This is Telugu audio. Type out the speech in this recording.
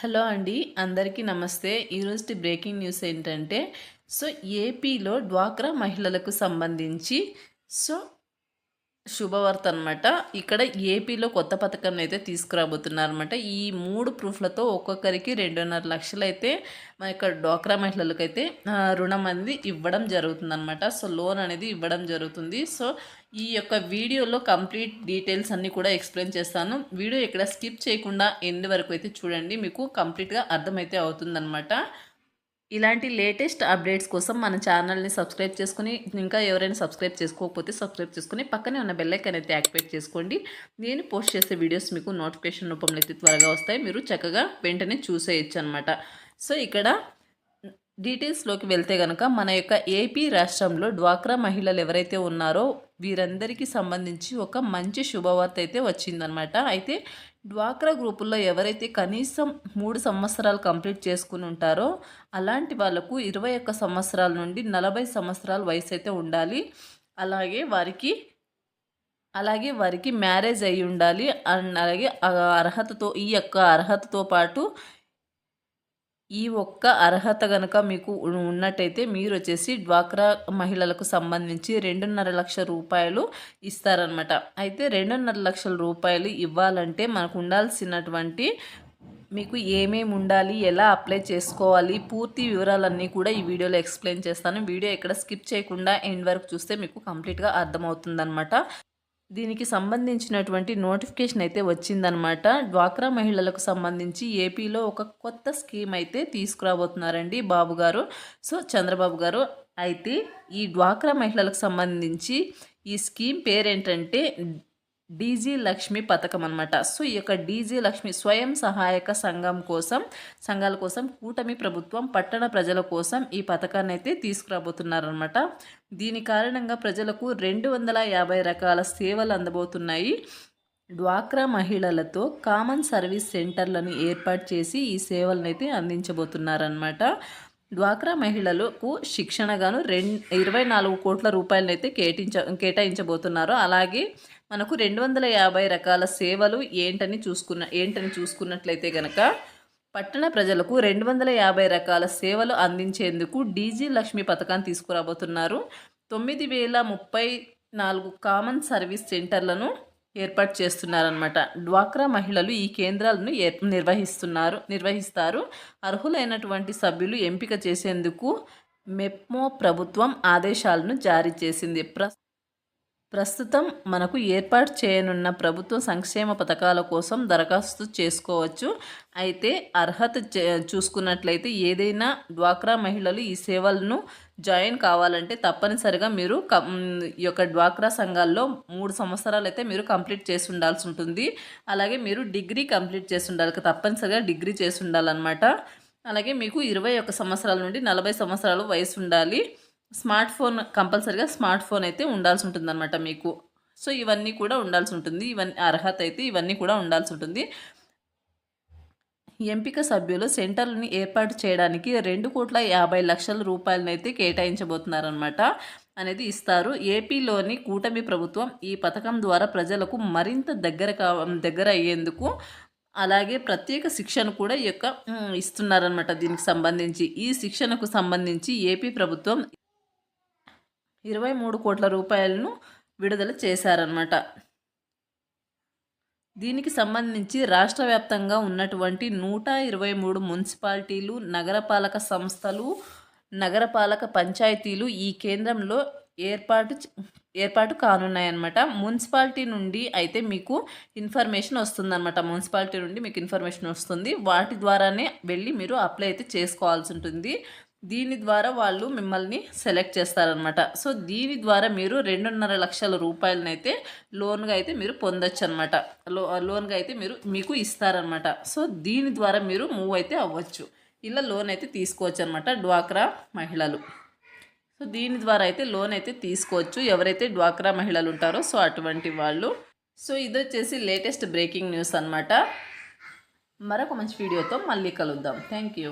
హలో అండి అందరికీ నమస్తే. ఈరోజు బ్రేకింగ్ న్యూస్ ఏంటంటే సో ఏపీలో డ్వాక్రా మహిళలకు సంబంధించి సో శుభవార్త అనమాట ఇక్కడ ఏపీలో కొత్త పథకాన్ని అయితే తీసుకురాబోతున్నారు అనమాట ఈ మూడు ప్రూఫ్లతో ఒక్కొక్కరికి రెండున్నర లక్షలు అయితే మా యొక్క డ్వాక్రా మహిళలకు అయితే రుణం అనేది ఇవ్వడం జరుగుతుందనమాట సో లోన్ అనేది ఇవ్వడం జరుగుతుంది. సో ఈ యొక్క వీడియోలో కంప్లీట్ డీటెయిల్స్ అన్నీ కూడా ఎక్స్ప్లెయిన్ చేస్తాను. వీడియో ఇక్కడ స్కిప్ చేయకుండా ఎండ్ వరకు అయితే చూడండి. మీకు కంప్లీట్గా అర్థమైతే అవుతుందనమాట ఇలాంటి లేటెస్ట్ అప్డేట్స్ కోసం మన ఛానల్ని సబ్స్క్రైబ్ చేసుకుని ఇంకా ఎవరైనా సబ్స్క్రైబ్ చేసుకోకపోతే సబ్స్క్రైబ్ చేసుకుని పక్కనే ఉన్న బెల్లైకన్ అయితే యాక్టివేట్ చేసుకోండి. నేను పోస్ట్ చేసే వీడియోస్ మీకు నోటిఫికేషన్ రూపంలో అయితే త్వరగా వస్తాయి. మీరు చక్కగా వెంటనే చూసేయచ్చు అనమాట సో ఇక్కడ డీటెయిల్స్లోకి వెళ్తే కనుక మన యొక్క ఏపీ రాష్ట్రంలో డ్వాక్రా మహిళలు ఎవరైతే ఉన్నారో వీరందరికీ సంబంధించి ఒక మంచి శుభవార్త అయితే వచ్చిందనమాట అయితే డ్వాక్రా గ్రూపుల్లో ఎవరైతే కనీసం మూడు సంవత్సరాలు కంప్లీట్ చేసుకుని ఉంటారో అలాంటి వాళ్ళకు ఇరవై ఒక్క సంవత్సరాల నుండి నలభై సంవత్సరాల వయసు అయితే ఉండాలి. అలాగే వారికి అలాగే వారికి మ్యారేజ్ అయి ఉండాలి. అలాగే అర్హతతో ఈ యొక్క అర్హతతో పాటు ఈ ఒక్క అర్హత కనుక మీకు ఉన్నట్టయితే మీరు వచ్చేసి డ్వాక్రా మహిళలకు సంబంధించి రెండున్నర లక్షల రూపాయలు ఇస్తారనమాట అయితే రెండున్నర లక్షల రూపాయలు ఇవ్వాలంటే మనకు ఉండాల్సినటువంటి మీకు ఏమేమి ఉండాలి ఎలా అప్లై చేసుకోవాలి పూర్తి వివరాలన్నీ కూడా ఈ వీడియోలో ఎక్స్ప్లెయిన్ చేస్తాను. వీడియో ఇక్కడ స్కిప్ చేయకుండా ఎండ్ వరకు చూస్తే మీకు కంప్లీట్గా అర్థమవుతుందనమాట దీనికి సంబంధించినటువంటి నోటిఫికేషన్ అయితే వచ్చిందనమాట డ్వాక్రా మహిళలకు సంబంధించి ఏపీలో ఒక కొత్త స్కీమ్ అయితే తీసుకురాబోతున్నారండి బాబు గారు. సో చంద్రబాబు గారు అయితే ఈ డ్వాక్రా మహిళలకు సంబంధించి ఈ స్కీమ్ పేరేంటంటే డీజీ లక్ష్మి పథకం అనమాట సో ఈ యొక్క డీజీ లక్ష్మి స్వయం సహాయక సంఘం కోసం సంఘాల కోసం కూటమి ప్రభుత్వం పట్టణ ప్రజల కోసం ఈ పథకాన్ని అయితే తీసుకురాబోతున్నారనమాట దీని కారణంగా ప్రజలకు రెండు వందల యాభై రకాల సేవలు అందబోతున్నాయి. డ్వాక్రా మహిళలతో కామన్ సర్వీస్ సెంటర్లను ఏర్పాటు చేసి ఈ సేవలను అయితే అందించబోతున్నారనమాట డ్వాక్రా మహిళలకు శిక్షణగాను రెండు ఇరవై నాలుగు కోట్ల రూపాయలను అయితే కేటించ కేటాయించబోతున్నారు. అలాగే మనకు రెండు వందల యాభై రకాల సేవలు ఏంటని చూసుకున్న ఏంటని చూసుకున్నట్లయితే కనుక పట్టణ ప్రజలకు రెండు వందల యాభై రకాల సేవలు అందించేందుకు డీజీ లక్ష్మి పథకాన్ని తీసుకురాబోతున్నారు. తొమ్మిది వేల ముప్పై నాలుగు కామన్ సర్వీస్ సెంటర్లను ఏర్పాటు చేస్తున్నారనమాట డ్వాక్రా మహిళలు ఈ కేంద్రాలను నిర్వహిస్తున్నారు నిర్వహిస్తారు. అర్హులైనటువంటి సభ్యులు ఎంపిక చేసేందుకు మెప్మో ప్రభుత్వం ఆదేశాలను జారీ చేసింది. ప్ర ప్రస్తుతం మనకు ఏర్పాటు చేయనున్న ప్రభుత్వ సంక్షేమ పథకాల కోసం దరఖాస్తు చేసుకోవచ్చు. అయితే అర్హత చూసుకున్నట్లయితే ఏదైనా డ్వాక్రా మహిళలు ఈ సేవలను జాయిన్ కావాలంటే తప్పనిసరిగా మీరు ఈ యొక్క డ్వాక్రా సంఘాల్లో మూడు సంవత్సరాలు అయితే మీరు కంప్లీట్ చేసి ఉండాల్సి ఉంటుంది. అలాగే మీరు డిగ్రీ కంప్లీట్ చేసి ఉండాలి తప్పనిసరిగా డిగ్రీ చేసి ఉండాలన్నమాట అలాగే మీకు ఇరవై ఒక్క సంవత్సరాల నుండి నలభై సంవత్సరాలు వయసు ఉండాలి స్మార్ట్ ఫోన్ కంపల్సరిగా స్మార్ట్ ఫోన్ అయితే ఉండాల్సి ఉంటుంది అనమాట మీకు. సో ఇవన్నీ కూడా ఉండాల్సి ఉంటుంది. ఇవన్నీ అర్హత అయితే ఇవన్నీ కూడా ఉండాల్సి ఉంటుంది. ఎంపిక సభ్యులు సెంటర్ని ఏర్పాటు చేయడానికి రెండు కోట్ల యాభై లక్షల రూపాయలనైతే కేటాయించబోతున్నారనమాట అనేది ఇస్తారు. ఏపీలోని కూటమి ప్రభుత్వం ఈ పథకం ద్వారా ప్రజలకు మరింత దగ్గర కా దగ్గర అయ్యేందుకు అలాగే ప్రత్యేక శిక్షణ కూడా ఈ యొక్క ఇస్తున్నారనమాట దీనికి సంబంధించి. ఈ శిక్షణకు సంబంధించి ఏపీ ప్రభుత్వం ఇరవై మూడు కోట్ల రూపాయలను విడుదల చేశారన్నమాట. దీనికి సంబంధించి రాష్ట్ర వ్యాప్తంగా ఉన్నటువంటి నూట ఇరవై మూడు మున్సిపాలిటీలు నగరపాలక సంస్థలు నగరపాలక పంచాయతీలు ఈ కేంద్రంలో ఏర్పాటు ఏర్పాటు కానున్నాయన్నమాట. మున్సిపాలిటీ నుండి అయితే మీకు ఇన్ఫర్మేషన్ వస్తుందన్నమాట. మున్సిపాలిటీ నుండి మీకు ఇన్ఫర్మేషన్ వస్తుంది. వాటి ద్వారానే వెళ్ళి మీరు అప్లై అయితే చేసుకోవాల్సి ఉంటుంది. దీని ద్వారా వాళ్ళు మిమ్మల్ని సెలెక్ట్ చేస్తారనమాట సో దీని ద్వారా మీరు రెండున్నర లక్షల రూపాయలనైతే లోన్గా అయితే మీరు పొందొచ్చు అనమాట లో లోన్గా అయితే మీరు మీకు ఇస్తారనమాట సో దీని ద్వారా మీరు మూవ్ అయితే అవ్వచ్చు. ఇలా లోన్ అయితే తీసుకోవచ్చు అనమాట డ్వాక్రా మహిళలు. సో దీని ద్వారా అయితే లోన్ అయితే తీసుకోవచ్చు. ఎవరైతే డ్వాక్రా మహిళలు ఉంటారో సో అటువంటి వాళ్ళు. సో ఇది వచ్చేసి లేటెస్ట్ బ్రేకింగ్ న్యూస్ అనమాట మరొక మంచి వీడియోతో మళ్ళీ కలుద్దాం. Thank you